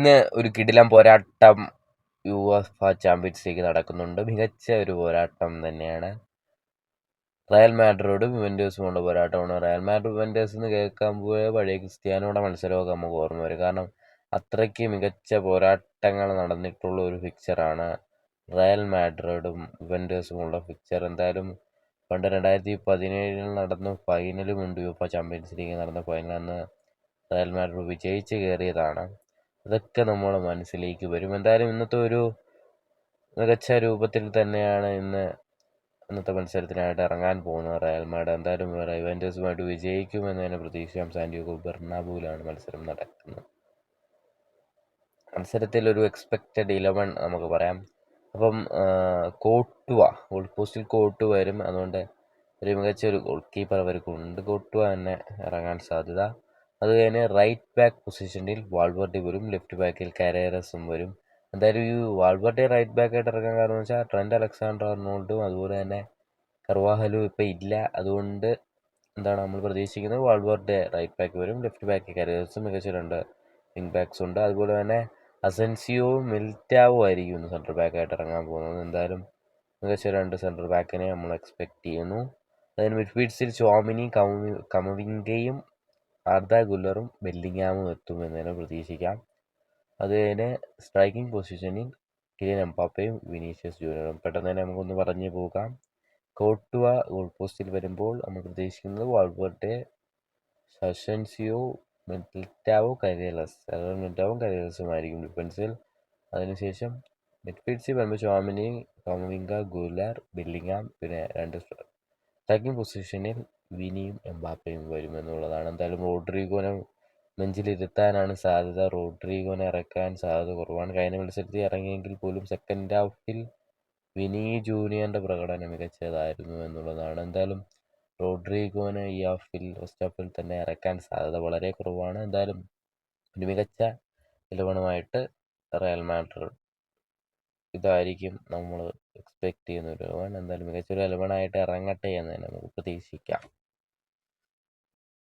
ഇന്ന് ഒരു കിടിലം പോരാട്ടം യുഎഫ ചാമ്പ്യൻസ് ലീഗ് നടക്കുന്നുണ്ട്. മികച്ച ഒരു പോരാട്ടം തന്നെയാണ്. റയൽ മാഡ്രിഡും യുവന്റസുമുള്ള പോരാട്ടമാണ്. റയൽ മാഡ്രിഡ് യുവന്റസ് എന്ന് കേൾക്കാൻ പോയ പഴയ ക്രിസ്ത്യാനോയുടെ മത്സരമൊക്കെ നമുക്ക് ഓർമ്മ വരും. കാരണം അത്രയ്ക്ക് മികച്ച പോരാട്ടങ്ങൾ നടന്നിട്ടുള്ള ഒരു ഫിക്ചറാണ് റയൽ മാഡ്രിഡും യുവന്റസുമുള്ള ഫിക്ചർ എന്തായാലും പണ്ട് രണ്ടായിരത്തി പതിനേഴിൽ നടന്ന ഫൈനലും ഉണ്ട് യുഫ ചാമ്പ്യൻസ് ലീഗ് നടന്ന ഫൈനൽ അന്ന് റയൽ മാഡ്രിഡ് വിജയിച്ച് കയറിയതാണ്. അതൊക്കെ നമ്മുടെ മനസ്സിലേക്ക് വരും. എന്തായാലും ഇന്നത്തെ ഒരു മികച്ച രൂപത്തിൽ തന്നെയാണ് ഇന്ന് ഇന്നത്തെ മത്സരത്തിനായിട്ട് ഇറങ്ങാൻ പോകുന്നത് റയൽ മാഡ് എന്തായാലും ഇവന്റസുമായിട്ട് വിജയിക്കും തന്നെ പ്രതീക്ഷിക്കാം സാന്റിയോഗോ ബെർണാബുവിലാണ് മത്സരം നടക്കുന്നത്. മത്സരത്തിൽ ഒരു എക്സ്പെക്റ്റഡ് ഇലവൻ നമുക്ക് പറയാം. അപ്പം കോട്ടുവ ഗോൾ പോസ്റ്റിൽ കോട്ടു വരും. അതുകൊണ്ട് ഒരു മികച്ച ഒരു ഗോൾ കീപ്പർ അവർക്കുണ്ട് കോട്ടുവ തന്നെ ഇറങ്ങാൻ സാധ്യത. അത് കഴിഞ്ഞ് റൈറ്റ് ബാക്ക് പൊസിഷനിൽ വാൾവർട്ടി വരും ലെഫ്റ്റ് ബാക്കിൽ കരേറസും വരും. എന്തായാലും ഈ വാൾവർട്ടി റൈറ്റ് ബാക്ക് ആയിട്ട് ഇറങ്ങാൻ കാരണം എന്ന് വെച്ചാൽ ട്രെൻഡ് അലക്സാണ്ടർ അർണോൾഡും അതുപോലെ തന്നെ കർവാഹലും ഇപ്പം ഇല്ല. അതുകൊണ്ട് എന്താണ് നമ്മൾ പ്രതീക്ഷിക്കുന്നത്? വാൾവർട്ടി റൈറ്റ് ബാക്ക് വരും ലെഫ്റ്റ് ബാക്ക് കരേറസും മികച്ച രണ്ട് വിങ് ബാക്സ് ഉണ്ട്. അതുപോലെ തന്നെ അസൻസിയോവും മിൽറ്റാവോ ആയിരിക്കും ഇന്ന് സെൻട്രൽ ബാക്കായിട്ട് ഇറങ്ങാൻ പോകുന്നത്. എന്തായാലും മികച്ച രണ്ട് സെൻട്രൽ ബാക്കിനെ നമ്മൾ എക്സ്പെക്റ്റ് ചെയ്യുന്നു. അതിന് മിഡ്ഫീൽഡ്സിൽ ചോമിനി കമവി കമവിങ്കയും ആർദ ഗുല്ലറും ബെല്ലിങ്ങാമും എത്തുമെന്ന് തന്നെ പ്രതീക്ഷിക്കാം. അത് കഴിഞ്ഞ് സ്ട്രൈക്കിംഗ് പൊസിഷനിൽ കിലിയൻ എംപാപ്പയും വിനീഷ്യസ് ജൂനിയറും പെട്ടെന്ന് തന്നെ നമുക്കൊന്ന് പറഞ്ഞു പോകാം. കോട്ടുവ ഗോൾ പോസ്റ്റിൽ വരുമ്പോൾ നമ്മൾ പ്രതീക്ഷിക്കുന്നത് വാൾബർട്ടെ സഷൻസിയോ മെറ്റാവോ കരേലസ് അതായത് മിൽറ്റാവും കരേലസുമായിരിക്കും ഡിഫൻസിൽ അതിനുശേഷം മിഡ്ഫീൽഡ്സിൽ വരുമ്പോൾ ചോമിനി കമവിങ്ക ഗുലാർ ബില്ലിങ്ങാം പിന്നെ രണ്ട് സ്ട്രൈക്കിംഗ് പൊസിഷനിൽ വിനിയും എംബാപ്പയും വരുമെന്നുള്ളതാണ് എന്തായാലും റോഡ്രിഗോനെ ബെഞ്ചിലിരുത്താനാണ് സാധ്യത. റോഡ്രിഗോനെ ഇറക്കാൻ സാധ്യത കുറവാണ്. കഴിഞ്ഞ മത്സരത്തിൽ ഇറങ്ങിയെങ്കിൽ പോലും സെക്കൻഡ് ഹാഫിൽ വിനി ജൂനിയറിന്റെ പ്രകടനം മികച്ചതായിരുന്നു എന്നുള്ളതാണ്. എന്തായാലും റോഡ്രിഗോനെ ഈ ഹാഫിൽ ഫസ്റ്റ് ഹാഫിൽ തന്നെ ഇറക്കാൻ സാധ്യത വളരെ കുറവാണ്. എന്തായാലും ഒരു മികച്ച ഇലവണമായിട്ട് റയൽ മാഡ്രിഡ് ഇതായിരിക്കും നമ്മൾ എക്സ്പെക്റ്റ് ചെയ്യുന്ന ഒരു ഇലവൻ എന്തായാലും മികച്ചൊരു ഇലവനായിട്ട് ഇറങ്ങട്ടെ എന്ന് തന്നെ നമുക്ക് പ്രതീക്ഷിക്കാം.